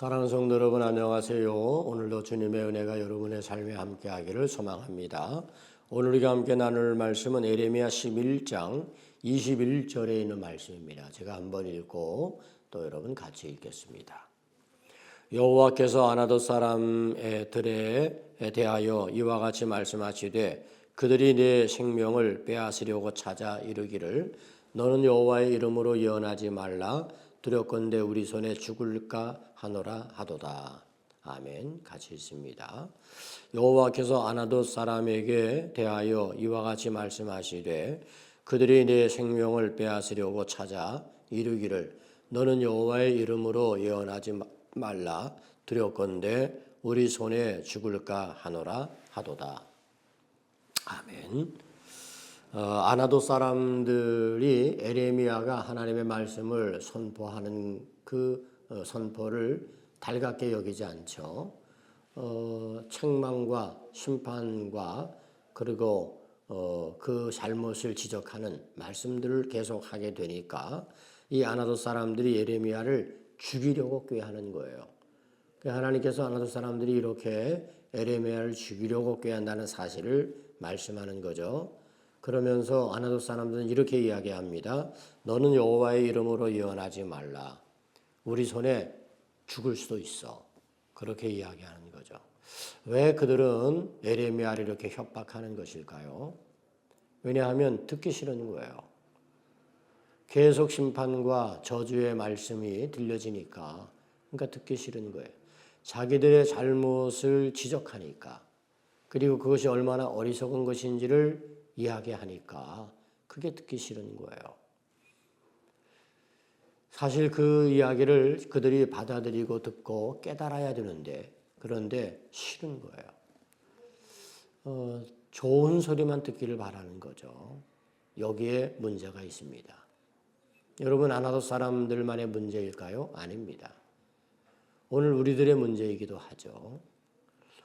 사랑하는 성도 여러분 안녕하세요. 오늘도 주님의 은혜가 여러분의 삶에 함께하기를 소망합니다. 오늘 우리가 함께 나눌 말씀은 에레미야 11장 21절에 있는 말씀입니다. 제가 한번 읽고 또 여러분 같이 읽겠습니다. 여호와께서 아나도 사람들에 대하여 이와 같이 말씀하시되 그들이 내 생명을 빼앗으려고 찾아 이르기를 너는 여호와의 이름으로 예언하지 말라 두렵건대 우리 손에 죽을까 하노라 하도다. 아멘. 같이 있습니다. 여호와께서 아나도 사람에게 대하여 이와 같이 말씀하시되 그들이 내 생명을 빼앗으려고 찾아 이르기를 너는 여호와의 이름으로 예언하지 말라 두렵건대 우리 손에 죽을까 하노라 하도다. 아멘. 어, 아나도 사람들이 에레미야가 하나님의 말씀을 선포하는 그 어, 선포를 달갑게 여기지 않죠. 어, 책망과 심판과 그리고 어, 그 잘못을 지적하는 말씀들을 계속 하게 되니까 이 아나도 사람들이 예레미야를 죽이려고 꾀하는 거예요. 그 하나님께서 아나도 사람들이 이렇게 에레미야를 죽이려고 꾀한다는 사실을 말씀하는 거죠. 그러면서 아나도 사람들은 이렇게 이야기합니다. 너는 여호와의 이름으로 예언하지 말라. 우리 손에 죽을 수도 있어. 그렇게 이야기하는 거죠. 왜 그들은 에레미야를 이렇게 협박하는 것일까요? 왜냐하면 듣기 싫은 거예요. 계속 심판과 저주의 말씀이 들려지니까 그러니까 듣기 싫은 거예요. 자기들의 잘못을 지적하니까 그리고 그것이 얼마나 어리석은 것인지를 이야기하니까 그게 듣기 싫은 거예요. 사실 그 이야기를 그들이 받아들이고 듣고 깨달아야 되는데 그런데 싫은 거예요. 어, 좋은 소리만 듣기를 바라는 거죠. 여기에 문제가 있습니다. 여러분 아나도 사람들만의 문제일까요? 아닙니다. 오늘 우리들의 문제이기도 하죠.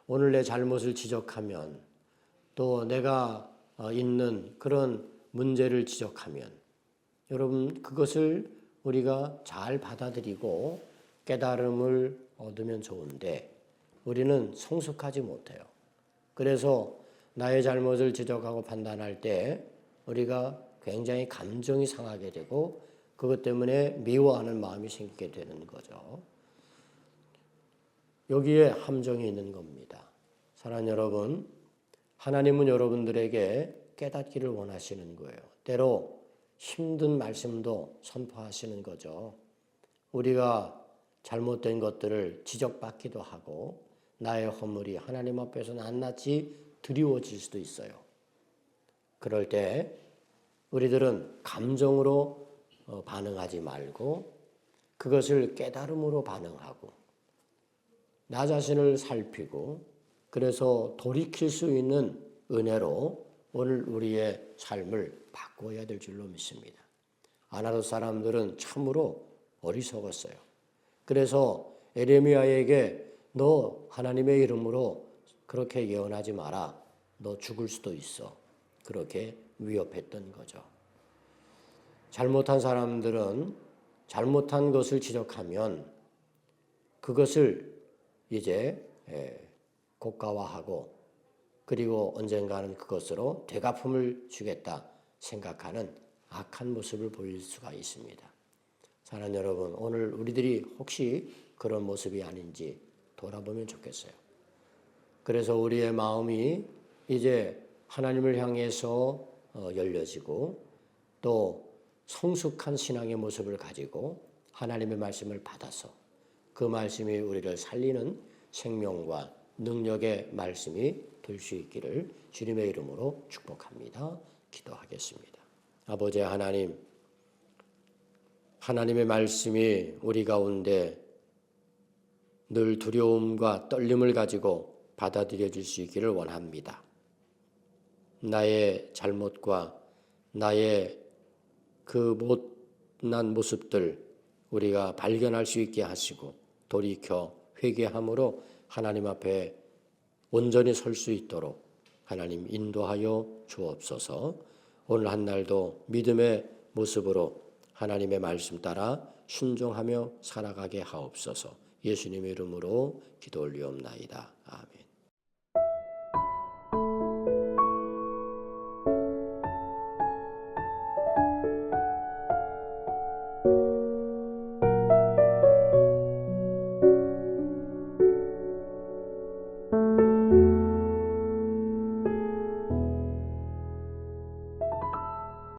오늘 내 잘못을 지적하면 또 내가 어, 있는 그런 문제를 지적하면 여러분 그것을 우리가 잘 받아들이고 깨달음을 얻으면 좋은데 우리는 성숙하지 못해요. 그래서 나의 잘못을 지적하고 판단할 때 우리가 굉장히 감정이 상하게 되고 그것 때문에 미워하는 마음이 생기게 되는 거죠. 여기에 함정이 있는 겁니다. 사랑하는 여러분, 하나님은 여러분들에게 깨닫기를 원하시는 거예요. 때로 힘든 말씀도 선포하시는 거죠. 우리가 잘못된 것들을 지적받기도 하고 나의 허물이 하나님 앞에서 낱낱이 드리워질 수도 있어요. 그럴 때 우리들은 감정으로 어, 반응하지 말고 그것을 깨달음으로 반응하고 나 자신을 살피고 그래서 돌이킬 수 있는 은혜로 오늘 우리의 삶을 바꿔야 될 줄로 믿습니다. 아나도 사람들은 참으로 어리석었어요. 그래서 에레미야에게 너 하나님의 이름으로 그렇게 예언하지 마라. 너 죽을 수도 있어. 그렇게 위협했던 거죠. 잘못한 사람들은 잘못한 것을 지적하면 그것을 이제 고가화하고 그리고 언젠가는 그것으로 대가품을 주겠다 생각하는 악한 모습을 보일 수가 있습니다. 사랑하는 여러분, 오늘 우리들이 혹시 그런 모습이 아닌지 돌아보면 좋겠어요. 그래서 우리의 마음이 이제 하나님을 향해서 어, 열려지고 또 성숙한 신앙의 모습을 가지고 하나님의 말씀을 받아서 그 말씀이 우리를 살리는 생명과 능력의 말씀이 될 수 있기를 주님의 이름으로 축복합니다. 기도하겠습니다. 아버지 하나님, 하나님의 말씀이 우리 가운데 늘 두려움과 떨림을 가지고 받아들여질 수 있기를 원합니다. 나의 잘못과 나의 그 못난 모습들 우리가 발견할 수 있게 하시고 돌이켜 회개함으로 하나님 앞에 온전히 설 수 있도록 하나님 인도하여 주옵소서. 오늘 한 날도 믿음의 모습으로 하나님의 말씀 따라 순종하며 살아가게 하옵소서. 예수님의 이름으로 기도 올리옵나이다. 아멘.